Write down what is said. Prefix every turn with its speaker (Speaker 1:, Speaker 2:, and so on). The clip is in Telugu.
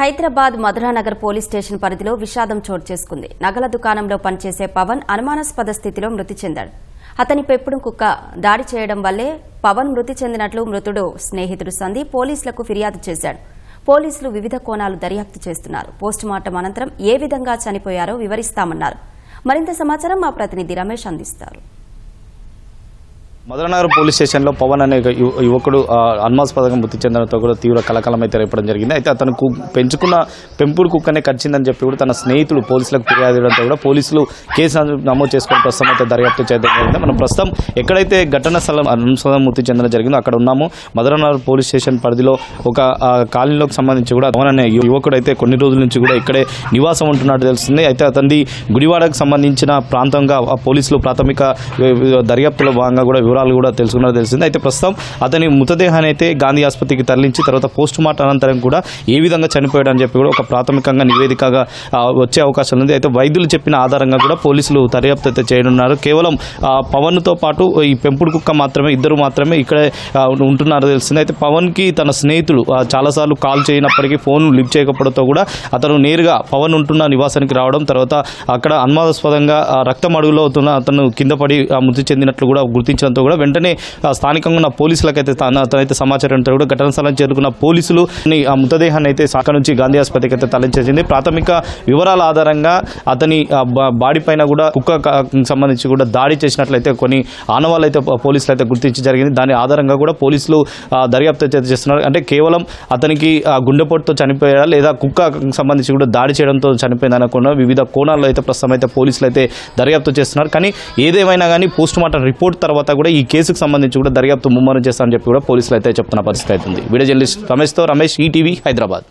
Speaker 1: హైదరాబాద్ మధురానగర్ పోలీస్ స్టేషన్ పరిధిలో విషాదం చోటు చేసుకుంది. నగల దుకాణంలో పనిచేసే పవన్ అనుమానాస్పద స్థితిలో మృతి చెందాడు. అతని పెప్పుడు కుక్క దాడి చేయడం వల్లే పవన్ మృతి చెందినట్లు మృతుడు స్నేహితుడు సంధి పోలీసులకు ఫిర్యాదు చేశాడు. పోలీసులు వివిధ కోణాలు దర్యాప్తు చేస్తున్నారు. పోస్టుమార్టం అనంతరం ఏ విధంగా చనిపోయారో వివరిస్తామన్నారు. మరింత సమాచారం మా ప్రతినిధి రమేష్ అందిస్తారు.
Speaker 2: మధురనగర్ పోలీస్ స్టేషన్లో పవన్ అనే యువకుడు ఆ, మృతి చెందడంతో కూడా తీవ్ర కలకలం అయితే రేపడం జరిగింది. అయితే అతను కు- పెంచుకున్న పెంపుడు కుక్కనే కరిచిందని చెప్పి కూడా తన స్నేహితుడు పోలీసులకు ఫిర్యాదు చేయడంతో కూడా పోలీసులు కేసు నమోదు చేసుకుని ప్రస్తుతం అయితే దర్యాప్తు చేయడం జరిగింది. మనం ప్రస్తుతం ఎక్కడైతే ఘటన స్థలం అనుసంధానం మృతి చెందడం జరిగిందో అక్కడ ఉన్నాము. మధురనగర్ పోలీస్ స్టేషన్ పరిధిలో ఒక కాలనీలోకి సంబంధించి కూడా పవన్ అనే యువకుడు అయితే కొన్ని రోజుల నుంచి కూడా ఇక్కడే నివాసం ఉంటున్నట్టు తెలుస్తుంది. అయితే అతనిది గుడివాడకు సంబంధించిన ప్రాంతంగా పోలీసులు ప్రాథమిక దర్యాప్తుల దర్యాప్తులో భాగంగా కూడా వివరాలు కూడా తెలుసుకున్నది తెలిసింది. అయితే ప్రస్తుతం అతని మృతదేహాన్ని అయితే గాంధీ ఆసుపత్రికి తరలించి తర్వాత పోస్ట్ మార్టం అనంతరం కూడా ఏ విధంగా చనిపోయాడు అని చెప్పి కూడా ఒక ప్రాథమికంగా నివేదికగా వచ్చే అవకాశం ఉంది. అయితే వైద్యులు చెప్పిన ఆధారంగా కూడా పోలీసులు దర్యాప్తు అయితే చేయనున్నారు. కేవలం ఆ, పవన్తో పాటు ఈ పెంపుడు కుక్క మాత్రమే ఇద్దరు మాత్రమే ఇక్కడే ఉంటున్నారు తెలిసింది. అయితే పవన్కి తన స్నేహితులు చాలాసార్లు కాల్ చేయనప్పటికీ ఫోన్ లిఫ్ట్ చేయకపోవడంతో కూడా అతను నేరుగా పవన్ ఉంటున్న నివాసానికి రావడం తర్వాత అక్కడ అనుమానాస్పదంగా రక్తం అడుగులో అవుతున్న అతను కింద పడి ఆ, మృతి చెందినట్లు కూడా గుర్తించడంతో కూడా వెంటనే స్థానికంగా ఉన్న పోలీసులకైతే తాను అతనైతే సమాచారం కూడా ఘటన స్థలం చేరుకున్న పోలీసులు ఆ మృతదేహాన్ని అయితే శాఖ నుంచి గాంధీ ఆసుపత్రికి అయితే తరలించేసింది. ప్రాథమిక వివరాల ఆధారంగా అతని బా- బాడీ పైన కూడా కుక్క సంబంధించి కూడా దాడి చేసినట్లయితే కొన్ని ఆనవాళ్ళు అయితే పోలీసులు అయితే గుర్తించి జరిగింది. దాని ఆధారంగా కూడా పోలీసులు దర్యాప్తు అయితే చేస్తున్నారు. అంటే కేవలం అతనికి ఆ, గుండెపోటుతో చనిపోయాడా లేదా కుక్క సంబంధించి కూడా దాడి చేయడంతో చనిపోయింది అనకుండా వివిధ కోణాల్లో అయితే ప్రస్తుతం అయితే పోలీసులు అయితే దర్యాప్తు చేస్తున్నారు. కానీ ఏదేమైనా కానీ పోస్ట్ మార్టం రిపోర్ట్ తర్వాత కూడా కూడా ఈ కేసుకు సంబంధించి కూడా దర్యాప్తు ముమ్మరం చేస్తామని చెప్పి కూడా పోలీసులు అయితే చెప్తున్న పరిస్థితి అవుతుంది వీడియో జర్నలిస్ట్ రమేష్తో రమేష్ ఈటీవీ హైదరాబాద్.